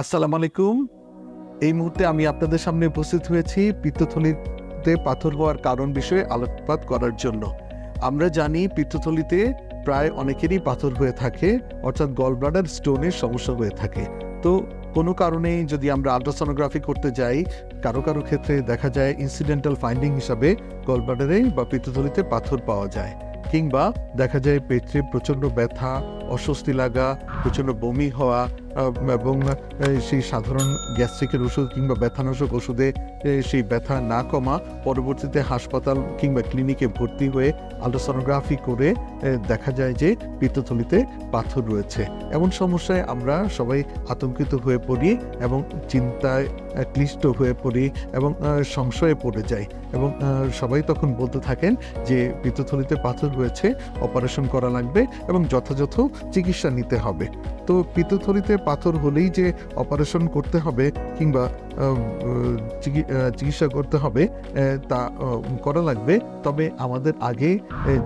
আসসালামু আলাইকুম। এই মুহূর্তে আমি আপনাদের সামনে উপস্থিত হয়েছি পিত্তথলিতে পাথর হওয়ার কারণ বিষয়ে আলোকপাত করার জন্য। আমরা জানি পিত্তথলিতে প্রায় অনেকেরই পাথর হয়ে থাকে, অর্থাৎ গলব্লাডার স্টোনের সমস্যা হয়ে থাকে। তো কোনো কারণে যদি আমরা আলট্রাসোনোগ্রাফি করতে যাই, কারও কারও ক্ষেত্রে দেখা যায় ইনসিডেন্টাল ফাইন্ডিং হিসাবে গলব্লাডারে বা পিত্তথলিতে পাথর পাওয়া যায়, কিংবা দেখা যায় পেটে প্রচণ্ড ব্যথা অস্বস্তি লাগা, প্রচণ্ড বমি হওয়া এবং সেই সাধারণ গ্যাস্ট্রিকের ওষুধ কিংবা ব্যথানাশক ওষুধে সেই ব্যথা না কমা, পরবর্তীতে হাসপাতাল কিংবা ক্লিনিকে ভর্তি হয়ে আলট্রাসোনোগ্রাফি করে দেখা যায় যে পিত্তথলিতে পাথর রয়েছে। এমন সমস্যায় আমরা সবাই আতঙ্কিত হয়ে পড়ি এবং চিন্তায় ক্লিষ্ট হয়ে পড়ি এবং সংশয়ে পড়ে যাই এবং সবাই তখন বলতে থাকেন যে পিত্তথলিতে পাথর রয়েছে, অপারেশন করা লাগবে এবং যথাযথ চিকিৎসা নিতে হবে। তো পিত্তথলিতে পাথর হলেই যে অপারেশন করতে হবে কিংবা চিকিৎসা করতে হবে তা করা লাগবে। তবে আমাদের আগে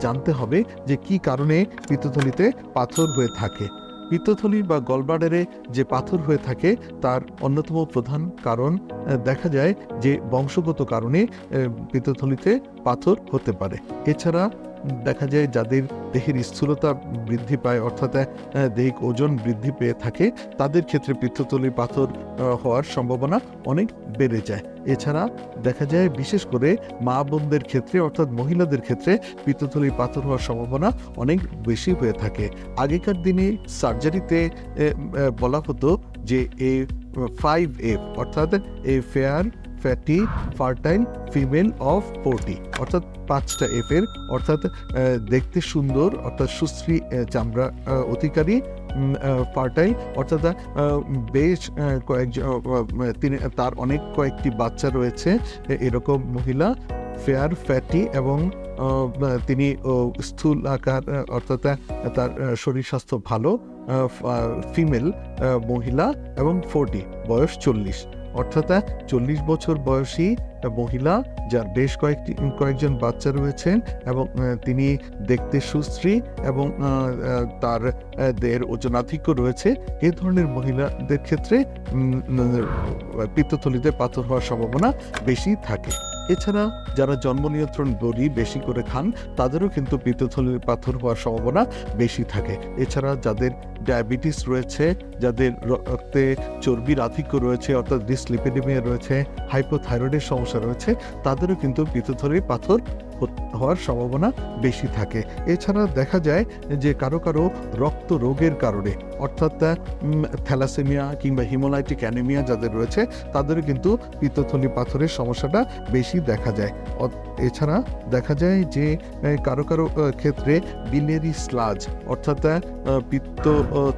জানতে হবে যে কি কারণে পিত্তথলিতে পাথর হয়ে থাকে। পিত্তথলি বা গলব্লাডারে যে পাথর হয়ে থাকে, তার অন্যতম প্রধান কারণ দেখা যায় যে বংশগত কারণে পিত্তথলিতে পাথর হতে পারে। এছাড়া দেখা যায় যাদের দেহের স্থূলতা বৃদ্ধি পায়, অর্থাৎ দেহিক ওজন বৃদ্ধি পেয়ে থাকে, তাদের ক্ষেত্রে পিত্তথলি পাথর হওয়ার সম্ভাবনা অনেক বেড়ে যায়। এছাড়া দেখা যায় বিশেষ করে মা বোনদের ক্ষেত্রে, অর্থাৎ মহিলাদের ক্ষেত্রে পিত্তথলি পাথর হওয়ার সম্ভাবনা অনেক বেশি হয়ে থাকে। আগেকার দিনে সার্জারিতে বলা হতো যে এ, ফাইভ এফ, অর্থাৎ a fair fatty fertile female of forty অর্থাৎ পাঁচটা এফ এর, অর্থাৎ দেখতে সুন্দর, অর্থাৎ সুশ্রী চামড়া অধিকারী ফার্টাইল অর্থাৎ বেশ কয়েকজন তিনি, তার অনেক কয়েকটি বাচ্চা রয়েছে এরকম মহিলা ফেয়ার ফ্যাটি এবং তিনি স্থূল আকার অর্থাৎ তার শরীর স্বাস্থ্য ভালো ফিমেল মহিলা এবং ফোরটি বয়স চল্লিশ। অর্থাৎ চল্লিশ বছর বয়সী মহিলা যার বেশ কয়েকটি, কয়েকজন বাচ্চা রয়েছেন এবং তিনি দেখতে সুশ্রী এবং তার দেহের ওজনাধিক্য রয়েছে। এ ধরনের মহিলাদের ক্ষেত্রে পিত্তথলিতে পাথর হওয়ার সম্ভাবনা বেশি থাকে। এছাড়া যারা জন্ম নিয়ন্ত্রণ বড়ি বেশি করে খান, তাদেরও কিন্তু পিত্তথলির পাথর হওয়ার সম্ভাবনা বেশি থাকে। এছাড়া যাদের ডায়াবেটিস রয়েছে, যাদের রক্তে চর্বির আধিক্য রয়েছে, অর্থাৎ ডিসলিপিডেমিয়া রয়েছে, হাইপোথাইরয়েডের সমস্যা রয়েছে, তাদেরও কিন্তু পিত্তথলির পাথর হওয়ার সম্ভাবনা বেশি থাকে। এছাড়া দেখা যায় যে কারও কারও রক্ত রোগের কারণে, অর্থাৎ থ্যালাসেমিয়া কিংবা হিমোলাইটিক অ্যানিমিয়া যাদের রয়েছে, তাদেরও কিন্তু পিত্তথলি পাথরের সমস্যাটা বেশি দেখা যায়। এছাড়া দেখা যায় যে কারও কারও ক্ষেত্রে বিলেরি স্লাজ, অর্থাৎ পিত্ত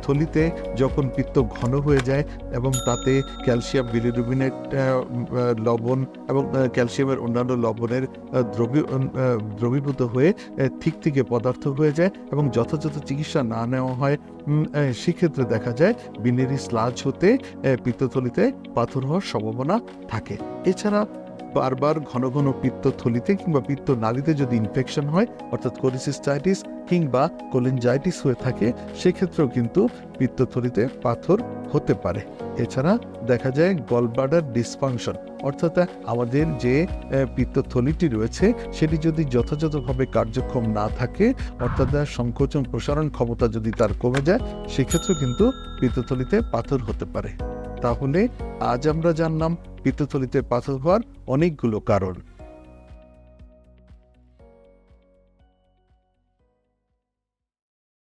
থলিতে যখন পিত্ত ঘন হয়ে যায় এবং তাতে ক্যালসিয়াম, বিলিরুবিনেট লবণ এবং ক্যালসিয়ামের অন্যান্য লবণের দ্রবী দ্রবীভূত হয়ে ঠিক থেকে পদার্থ হয়ে যায় এবং যথাযথ চিকিৎসা না নেওয়া হয় সেক্ষেত্রে দেখা যায় বিলেরি স্লাজ হতে পিত্তথলিতে পাথর হওয়ার সম্ভাবনা থাকে। এছাড়া বারবার ঘন ঘন পিত্তথলিতে কিংবা পিত্ত নালীতে যদি ইনফেকশন হয়, অর্থাৎ কোলিসিস্টাইটিস কিংবা কোলিনজাইটিস হয়ে থাকে, সেক্ষেত্রেও কিন্তু পিত্তথলিতে পাথর হতে পারে। এছাড়া দেখা যায় গলব্লাডার ডিসফাংশন অর্থাৎ আমাদের যে পিত্তথলিটি রয়েছে, সেটি যদি যথাযথভাবে কার্যক্ষম না থাকে, অর্থাৎ সংকোচন প্রসারণ ক্ষমতা যদি তার কমে যায়, সেক্ষেত্রেও কিন্তু পিত্তথলিতে পাথর হতে পারে। তাহলে আজ আমরা জানলাম পিত্তথলিতে পাথর হওয়ার অনেকগুলো কারণ।